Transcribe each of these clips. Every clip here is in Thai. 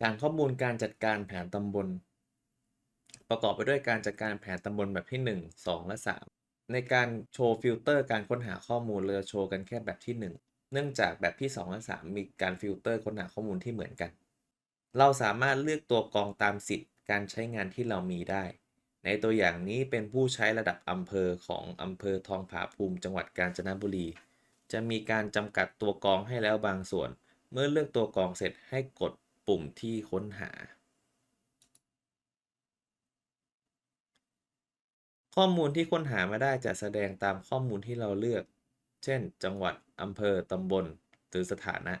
ฐานข้อมูลการจัดการแผนตำบล ประกอบไปด้วยการจัดการแผนตำบลแบบที่ 1 2 และ 3 ในการโชว์ฟิลเตอร์การค้นหาข้อมูลเราจะโชว์กันแค่แบบที่ 1 เนื่องจากแบบที่ 2 และ 3 มีการฟิลเตอร์ค้นหาข้อมูลที่เหมือนกัน เราสามารถเลือกตัวกรองตามสิทธิ์การใช้งานที่เรามีได้ ในตัวอย่างนี้เป็นผู้ใช้ระดับอำเภอของอำเภอทองผาภูมิ จังหวัดกาญจนบุรี จะมีการจำกัดตัวกรองให้แล้วบางส่วน เมื่อเลือกตัวกรองเสร็จให้กด ปุ่มที่ค้นหา ข้อมูลที่ค้นหามาได้จะแสดงตามข้อมูลที่เราเลือก เช่น จังหวัดอำเภอตำบล หรือสถานะ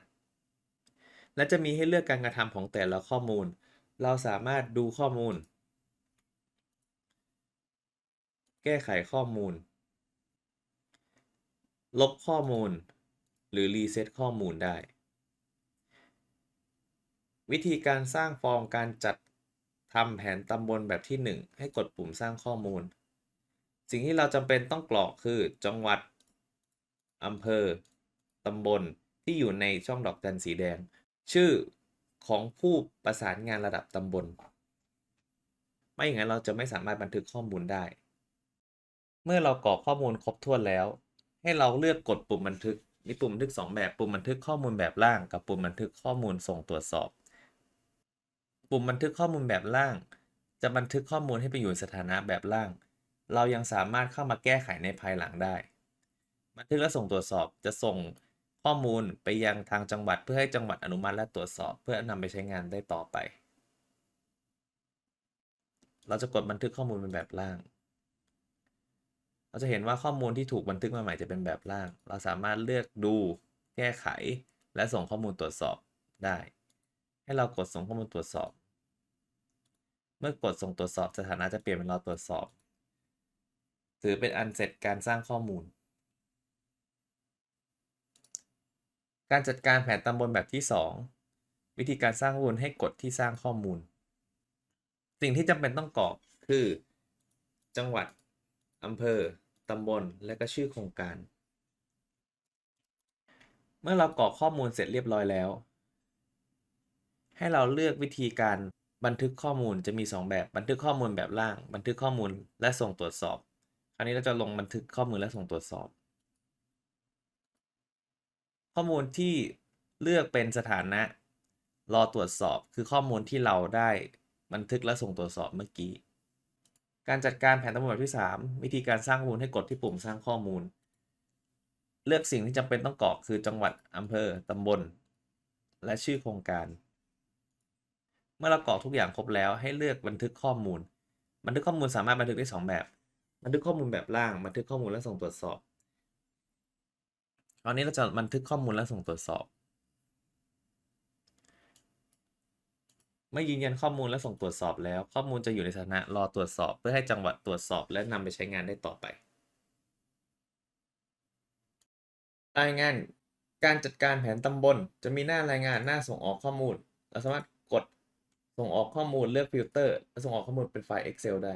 และจะมีให้เลือกการกระทำของแต่ละข้อมูล เราสามารถดูข้อมูล แก้ไขข้อมูล ลบข้อมูล หรือรีเซ็ตข้อมูลได้ วิธีการสร้างฟอร์มการจัดทำแผนตำบลแบบที่ 1 ให้กดปุ่มสร้างข้อมูล สิ่งที่เราจำเป็นต้องกรอกคือจังหวัดอำเภอตำบลที่อยู่ในช่องดอกจันสีแดง ชื่อของผู้ประสานงานระดับตำบล ไม่อย่างนั้นเราจะไม่สามารถบันทึกข้อมูลได้ เมื่อเรากรอกข้อมูลครบถ้วนแล้ว ให้เราเลือกกดปุ่มบันทึกมีปุ่มบันทึก 2 แบบปุ่มบันทึกข้อมูลแบบล่างกับปุ่มบันทึกข้อมูลส่งตรวจสอบ ปุ่มบันทึกข้อมูลแบบล่าง จะบันทึกข้อมูลให้ไปอยู่ในสถานะแบบล่าง เรายังสามารถเข้ามาแก้ไขในภายหลังได้ บันทึกและส่งตรวจสอบจะส่งข้อมูลไปยังทางจังหวัดเพื่อให้จังหวัดอนุมัติและตรวจสอบ เพื่อนำไปใช้งานได้ต่อไป เราจะกดบันทึกข้อมูลเป็นแบบล่าง เราจะเห็นว่าข้อมูลที่ถูกบันทึกมาใหม่จะเป็นแบบล่าง เราสามารถเลือกดูแก้ไข และส่งข้อมูลตรวจสอบได้ ให้เรากดส่งข้อมูลตรวจสอบ เมื่อกดส่งตรวจสอบสถานะจะเปลี่ยนเป็นเราตรวจสอบ ถือเป็นอันเสร็จการสร้างข้อมูล การจัดการแผนตำบลแบบที่ 2 วิธีการสร้างข้อมูลให้กดที่สร้างข้อมูล สิ่งที่จำเป็นต้องกรอกคือ จังหวัดอำเภอตำบล และก็ชื่อโครงการ เมื่อเรากรอกข้อมูลเสร็จเรียบร้อยแล้ว ให้เราเลือกวิธีการ บันทึกข้อมูลจะมี 2 แบบ บันทึกข้อมูลแบบล่าง บันทึกข้อมูลและส่งตรวจสอบคราวนี้เราจะลงบันทึกข้อมูลและส่งตรวจสอบ ข้อมูลที่เลือกเป็นสถานะ รอตรวจสอบคือข้อมูลที่เราได้บันทึกและส่งตรวจสอบเมื่อกี้ การจัดการแผนตำบลแบบที่ 3 วิธีการสร้างข้อมูลให้กดที่ปุ่มสร้างข้อมูล เลือกสิ่งที่จำเป็นต้องกรอกคือจังหวัดอำเภอตำบล และชื่อโครงการ เมื่อเรากรอกทุกอย่างครบแล้วให้เลือกบันทึกข้อมูล บันทึกข้อมูลสามารถบันทึกได้ 2 แบบ บันทึกข้อมูลแบบล่าง บันทึกข้อมูลและส่งตรวจสอบตอนนี้เราจะบันทึกข้อมูลและส่งตรวจสอบ เมื่อยืนยันข้อมูลและส่งตรวจสอบแล้ว ข้อมูลจะอยู่ในสถานะรอตรวจสอบ เพื่อให้จังหวัดตรวจสอบ และนำไปใช้งานได้ต่อไปรายงานการจัดการแผนตำบล จะมีหน้ารายงานหน้าส่งออกข้อมูล เราสามารถกด ส่งออกข้อมูลเลือกฟิลเตอร์และส่งออกข้อมูลเป็นไฟล์ Excel ได้